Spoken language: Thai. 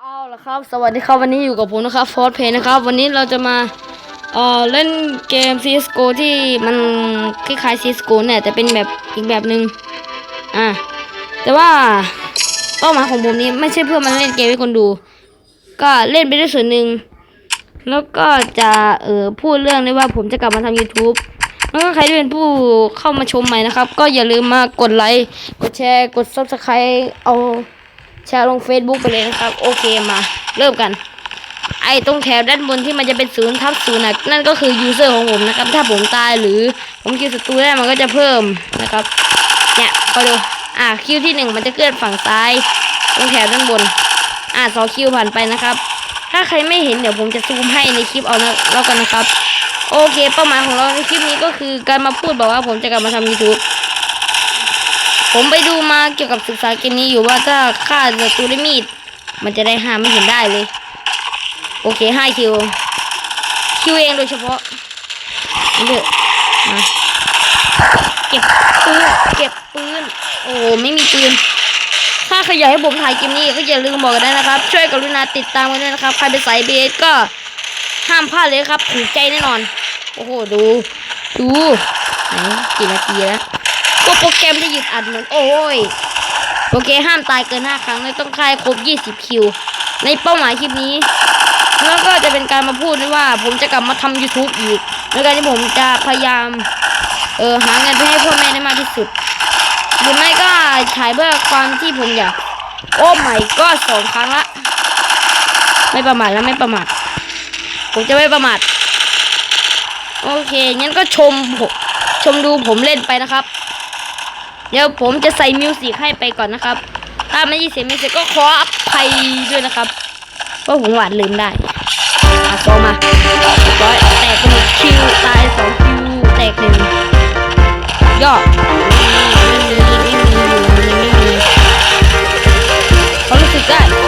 เอาละครับ สวัสดีครับวันนี้อยู่กับผมนะครับฟอร์เพย์นะครับวันนี้เราจะมาเอ่อเล่นเกม CSGO ที่มันคล้ายๆ CSGO เนี่ยแต่เป็นแบบอีกแบบหนึ่งอะแต่ว่าเป้าหมายของผมนี้ไม่ใช่เพื่อมาเล่นเกมให้คนดู ก็เล่นไปด้วยส่วนหนึ่งแล้วก็จะเอ่อพูดเรื่องนี้ว่าผมจะกลับมาทำ YouTube แล้วก็ใครที่เป็นผู้เข้ามาชมใหม่นะครับ ก็อย่าลืมมากดไลค์กดแชร์กด Subscribe เอา แชร์ลง Facebook ไปเลยนะครับ โอเคมาเริ่มกัน ไอ้ตรงแถวด้านบนที่มันจะเป็นศูนย์ทับศูนย์นะนั่นก็คือยูเซอร์ของผมนะครับ ถ้าผมตายหรือผมคิวศัตรูได้มันก็จะเพิ่มนะครับ เนี่ยคอดูอะคิวที่หนึ่งมันจะเคลื่อนฝั่งซ้าย ตรงแถวด้านบน อะสองคิวผ่านไปนะครับ ถ้าใครไม่เห็นเดี๋ยวผมจะซูมให้ในคลิปเอานะแล้วกันนะครับ โอเค เป้าหมายของเราในคลิปนี้ก็คือการมาพูดบอกว่าผมจะกลับมาทำ YouTube ผมไปดูมาเกี่ยวกับศึกษาเกมนี้อยู่ว่าถ้าฆ่าศัตรูด้วยมีด มันจะได้ห้าไม่เห็นได้เลย โอเคห้าคิว คิวเองโดยเฉพาะนี่เถอะมาเก็บปืนเก็บปืน โอ้ไม่มีปืน ถ้าใครอยากให้ผมถ่ายเกมนี้ก็อย่าลืมบอกกันด้นะครับ ช่วยกรุณาติดตามกันด้วยนะครับ ใครเป็นสายเบสก็ห้ามพลาดเลยครับถูกใจแน่นอน โอ้โห ดู ดูไหนกี่นาทีแล้ว ก็โปรแกรมจะหยุดอัดเหมือนโอ้ยโอเคห้ามตายเกิน 5 ครั้งเลยต้องคายครบ 20 คิว ในเป้าหมายคลิปนี้ แล้วก็จะเป็นการมาพูดด้วยว่า ผมจะกลับมาทำ YouTube อีกในการที่ผมจะพยายาม เออหาเงินไปให้พ่อแม่ได้มากที่สุด หรือไม่ก็ถ่ายเพื่อความที่ผมอยาก โอ้ไม่ก็สองครั้งละ ไม่ประมาทแล้วไม่ประมาท ผมจะไม่ประมาท โอเคงั้นก็ชมผมชมดูผมเล่นไปนะครับ เดี๋ยวผมจะใส่มิวสิกให้ไปก่อนนะครับ ถ้าไม่ยินเสียงมิวสิกก็ขออภัยด้วยนะครับเพราะผมหวาดลืมได้อะโซมาร้อยแตกหนึ่งคิวตายสองคิวแตกหนึ่งย่อไม่มีไม่มีไม่มีไม่มีเขารู้สึกได้